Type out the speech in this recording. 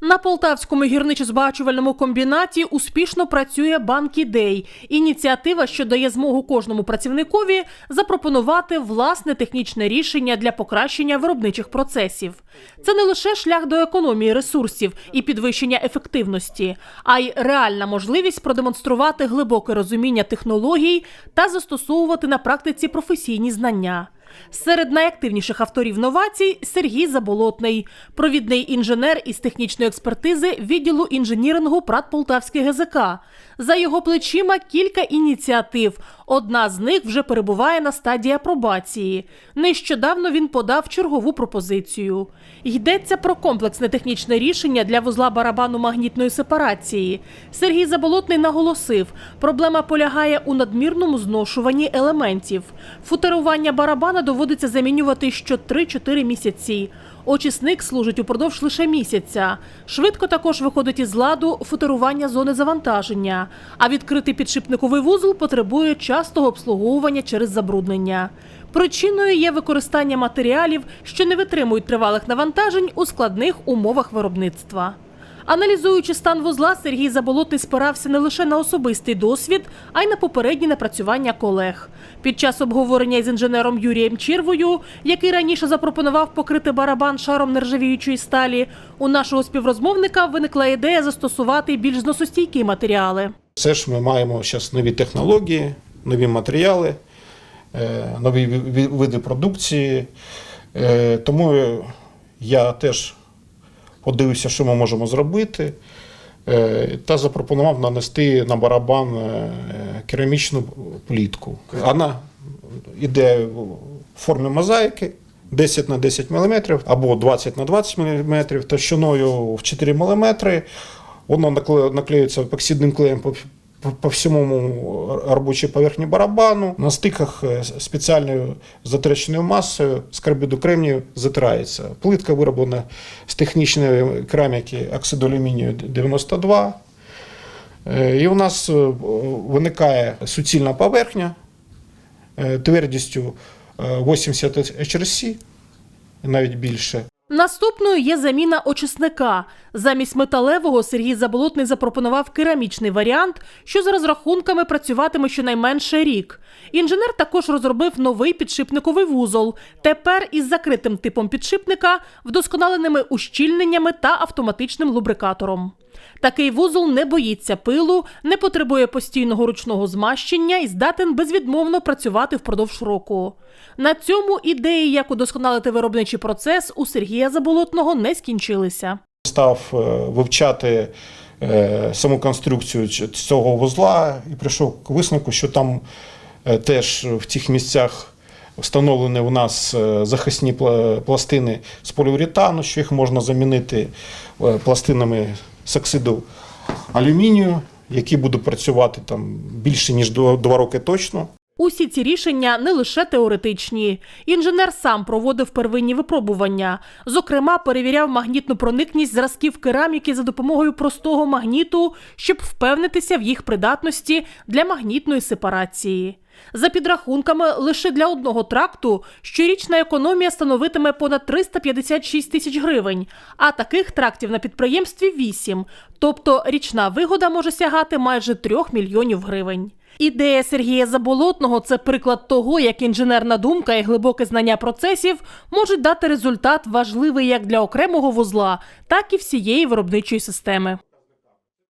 На Полтавському гірничо-збагачувальному комбінаті успішно працює банк ідей. Ініціатива, що дає змогу кожному працівникові запропонувати власне технічне рішення для покращення виробничих процесів. Це не лише шлях до економії ресурсів і підвищення ефективності, а й реальна можливість продемонструвати глибоке розуміння технологій та застосовувати на практиці професійні знання. Серед найактивніших авторів новацій Сергій Заболотний, провідний інженер із технічної експертизи відділу інженірингу ПРАТ Полтавський ГЗК. За його плечима кілька ініціатив. Одна з них вже перебуває на стадії апробації. Нещодавно він подав чергову пропозицію. Йдеться про комплексне технічне рішення для вузла барабану магнітної сепарації. Сергій Заболотний наголосив, проблема полягає у надмірному зношуванні елементів. Футерування барабана доводиться замінювати що 3-4 місяці. Очисник служить упродовж лише місяця. Швидко також виходить із ладу футерування зони завантаження, а відкритий підшипниковий вузол потребує частого обслуговування через забруднення. Причиною є використання матеріалів, що не витримують тривалих навантажень у складних умовах виробництва. Аналізуючи стан вузла, Сергій Заболотний спирався не лише на особистий досвід, а й на попередні напрацювання колег. Під час обговорення із інженером Юрієм Чірвою, який раніше запропонував покрити барабан шаром нержавіючої сталі, у нашого співрозмовника виникла ідея застосувати більш зносостійкі матеріали. Все ж ми маємо зараз нові технології, нові матеріали, е, нові ві- ві- види продукції. Е, Тому я теж подивився, що ми можемо зробити, е, та запропонував нанести на барабан керамічну плітку. Вона йде в формі мозаїки. 10 на 10 мм або 20 на 20 мм товщиною в 4 мм. Воно наклеюється епоксидним клеєм по, всьому робочій поверхні барабану. На стиках е, спеціальною затраченою масою з карбіду кремнію затирається. Плитка вироблена з технічної кераміки оксиду алюмінію 92. Е, І у нас е, виникає суцільна поверхня твердістю е, 80 HRC, навіть більше. Наступною є заміна очисника. Замість металевого Сергій Заболотний запропонував керамічний варіант, що з розрахунками працюватиме щонайменше рік. Інженер також розробив новий підшипниковий вузол. Тепер із закритим типом підшипника, вдосконаленими ущільненнями та автоматичним лубрикатором. Такий вузол не боїться пилу, не потребує постійного ручного змащення і здатен безвідмовно працювати впродовж року. На цьому ідеї, як удосконалити виробничий процес, у Сергія Заболотного не скінчилися. Став е, вивчати е, саму конструкцію цього вузла і прийшов к висновку, що там е, теж в цих місцях встановлені у нас захисні пластини з поліуретану, що їх можна замінити пластинами з оксиду алюмінію, які будуть працювати там більше ніж два роки точно. Усі ці рішення не лише теоретичні. Інженер сам проводив первинні випробування. Зокрема, перевіряв магнітну проникність зразків кераміки за допомогою простого магніту, щоб впевнитися в їх придатності для магнітної сепарації. За підрахунками, лише для одного тракту щорічна економія становитиме понад 356 тисяч гривень, а таких трактів на підприємстві 8, тобто річна вигода може сягати майже 3 мільйонів гривень. Ідея Сергія Заболотного це приклад того, як інженерна думка і глибоке знання процесів можуть дати результат важливий як для окремого вузла, так і всієї виробничої системи.